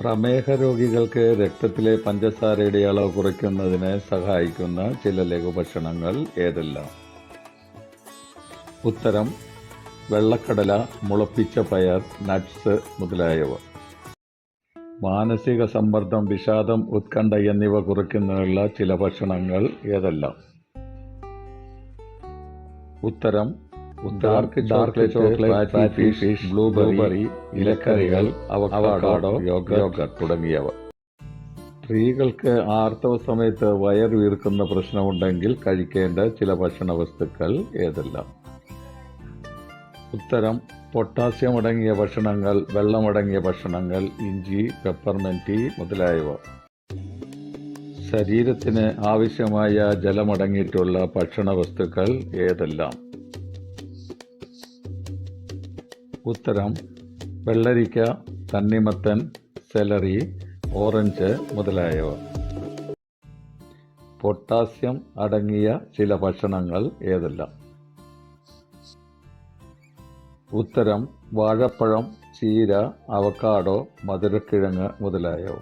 പ്രമേഹ രോഗികൾക്ക് രക്തത്തിലെ പഞ്ചസാരയുടെ അളവ് കുറയ്ക്കുന്നതിന് സഹായിക്കുന്ന ചില ലഘുഭക്ഷണങ്ങൾ ഏതെല്ലാം? ഉത്തരം വെള്ളക്കടല മുളപ്പിച്ച പയർ നട്ട്സ് മുതലായവ. മാനസിക സമ്മർദ്ദം വിഷാദം ഉത്കണ്ഠ എന്നിവ കുറയ്ക്കുന്നതിനുള്ള ചില ഭക്ഷണങ്ങൾ ഏതെല്ലാം? ഉത്തരം dark chocolate chocolate fish blueberry ഇലക്കറികൾ അവക്കാഡോ യോഗ തുടങ്ങിയവ. സ്ത്രീകൾക്ക് ആർത്തവ സമയത്ത് വയർ വീർക്കുന്ന പ്രശ്നമുണ്ടെങ്കിൽ കഴിക്കേണ്ട ചില ഭക്ഷണ വസ്തുക്കൾ ഏതെല്ലാം? ഉത്തരം പൊട്ടാസ്യം അടങ്ങിയ ഭക്ഷണങ്ങൾ വെള്ളമടങ്ങിയ ഭക്ഷണങ്ങൾ ഇഞ്ചി പെപ്പർമെന്റ് മുതലായവ. ശരീരത്തിന് ആവശ്യമായ ജലമടങ്ങിയിട്ടുള്ള ഭക്ഷണ വസ്തുക്കൾ ഏതെല്ലാം? ഉത്തരം വെള്ളരിക്ക തണ്ണിമത്തൻ സെലറി ഓറഞ്ച് മുതലായവ. പൊട്ടാസ്യം അടങ്ങിയ ചില ഭക്ഷണങ്ങൾ ഏതെല്ലാം? ഉത്തരം വാഴപ്പഴം ചീര അവക്കാടോ മധുരക്കിഴങ്ങ് മുതലായവ.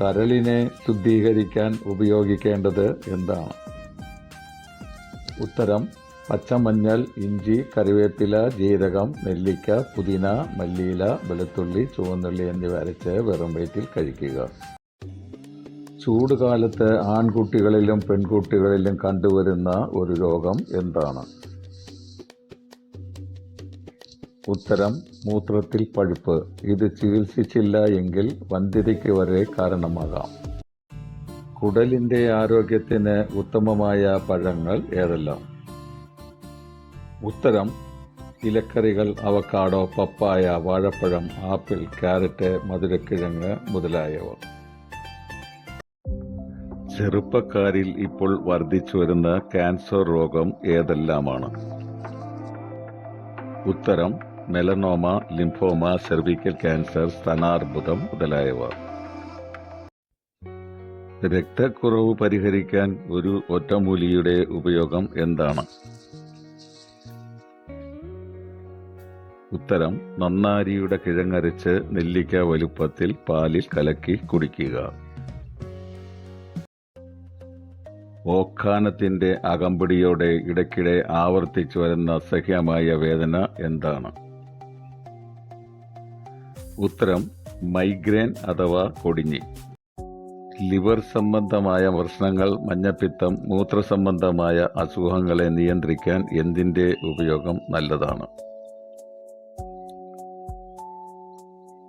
കരളിനെ ശുദ്ധീകരിക്കാൻ ഉപയോഗിക്കേണ്ടത് എന്താണ്? ഉത്തരം പച്ചമഞ്ഞൾ ഇഞ്ചി കറിവേപ്പില ജീരകം നെല്ലിക്ക പുതിന മല്ലിയില വെളുത്തുള്ളി ചുവന്നുള്ളി എന്നിവ അരച്ച് വെറും വയറ്റിൽ കഴിക്കുക. ചൂടുകാലത്ത് ആൺകുട്ടികളിലും പെൺകുട്ടികളിലും കണ്ടുവരുന്ന ഒരു രോഗം എന്താണ്? ഉത്തരം മൂത്രത്തിൽ പഴുപ്പ്. ഇത് ചികിത്സിച്ചില്ല എങ്കിൽ വന്ധ്യതയ്ക്ക് വരെ കാരണമാകാം. കുടലിന്റെ ആരോഗ്യത്തിന് ഉത്തമമായ പഴങ്ങൾ ഏതെല്ലാം? ഉത്തരം ഇലക്കറികൾ അവക്കാടോ പപ്പായ വാഴപ്പഴം ആപ്പിൾ ക്യാരറ്റ് മധുരക്കിഴങ്ങ് മുതലായവ. ചെറുപ്പക്കാരിൽ ഇപ്പോൾ വർദ്ധിച്ചു വരുന്ന ക്യാൻസർ രോഗം ഏതെല്ലാമാണ്? ഉത്തരം മെലനോമ ലിംഫോമ സെർവിക്കൽ ക്യാൻസർ സ്തനാർബുദം മുതലായവ. രക്തക്കുറവ് പരിഹരിക്കാൻ ഒരു ഒറ്റമൂലിയുടെ ഉപയോഗം എന്താണ്? ഉത്തരം നന്നാരിയുടെ കിഴങ്ങരച്ച് നെല്ലിക്ക വലുപ്പത്തിൽ പാലിൽ കലക്കി കുടിക്കുക. ഓക്കാനത്തിന്റെ അകമ്പടിയോടെ ഇടയ്ക്കിടെ ആവർത്തിച്ചു വരുന്ന സഹ്യമായ വേദന എന്താണ്? ഉത്തരം മൈഗ്രെയിൻ അഥവാ കൊടിഞ്ഞി. ലിവർ സംബന്ധമായ പ്രശ്നങ്ങൾ മഞ്ഞപ്പിത്തം മൂത്രസംബന്ധമായ അസുഖങ്ങളെ നിയന്ത്രിക്കാൻ എന്തിന്റെ ഉപയോഗം നല്ലതാണ്?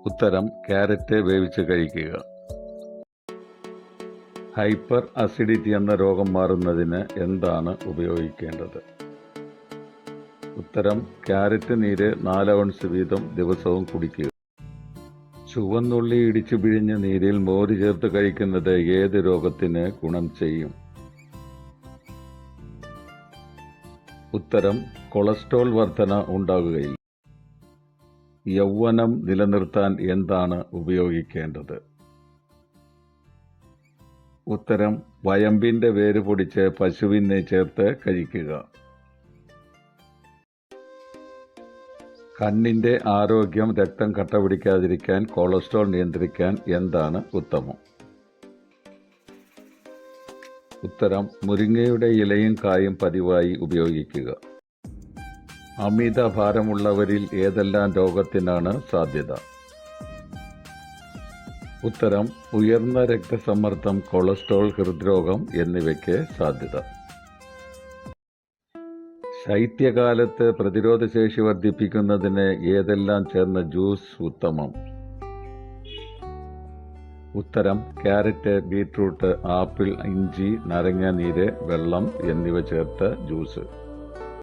ഉത്തരം ക്യാരറ്റ് വേവിച്ച് കഴിക്കുക. ഹൈപ്പർ അസിഡിറ്റി എന്ന രോഗം മാറുന്നതിന് എന്താണ് ഉപയോഗിക്കേണ്ടത്? ഉത്തരം ക്യാരറ്റ് നീര് നാല് ഔൺസ് വീതം ദിവസവും കുടിക്കുക. ചുവന്നുള്ളി ഇടിച്ചു പിഴിഞ്ഞ നീരിൽ മോര് ചേർത്ത് കഴിക്കുന്നത് ഏത് രോഗത്തിന് ഗുണം ചെയ്യും? ഉത്തരം കൊളസ്ട്രോൾ വർധന ഉണ്ടാകുകയില്ല യൗവനം നിലനിർത്താൻ എന്താണ് ഉപയോഗിക്കേണ്ടത്? ഉത്തരം വയമ്പിന്റെ വേര് പൊടിച്ച് പശുവിനെ ചേർത്ത് കഴിക്കുക. കണ്ണിന്റെ ആരോഗ്യം രക്തം കട്ടപിടിക്കാതിരിക്കാൻ കൊളസ്ട്രോൾ നിയന്ത്രിക്കാൻ എന്താണ് ഉത്തമം? ഉത്തരം മുരിങ്ങയുടെ ഇലയും കായും പതിവായി ഉപയോഗിക്കുക. അമിത ഭാരമുള്ളവരിൽ ഏതെല്ലാം രോഗത്തിനാണ് സാധ്യത? ഉത്തരം ഉയർന്ന രക്തസമ്മർദ്ദം കൊളസ്ട്രോൾ ഹൃദ്രോഗം എന്നിവയ്ക്ക് സാധ്യത. ശൈത്യകാലത്ത് പ്രതിരോധശേഷി വർദ്ധിപ്പിക്കുന്നതിന് ഏതെല്ലാം ചേർന്ന ജ്യൂസ് ഉത്തമം? ഉത്തരം ക്യാരറ്റ് ബീറ്റ്റൂട്ട് ആപ്പിൾ ഇഞ്ചി നാരങ്ങാനീര് വെള്ളം എന്നിവ ചേർത്ത ജ്യൂസ്.